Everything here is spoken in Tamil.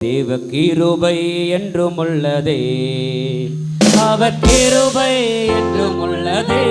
தேவ கிருபை என்றும் உள்ளதே அவர் கிருபை என்றும் உள்ளதே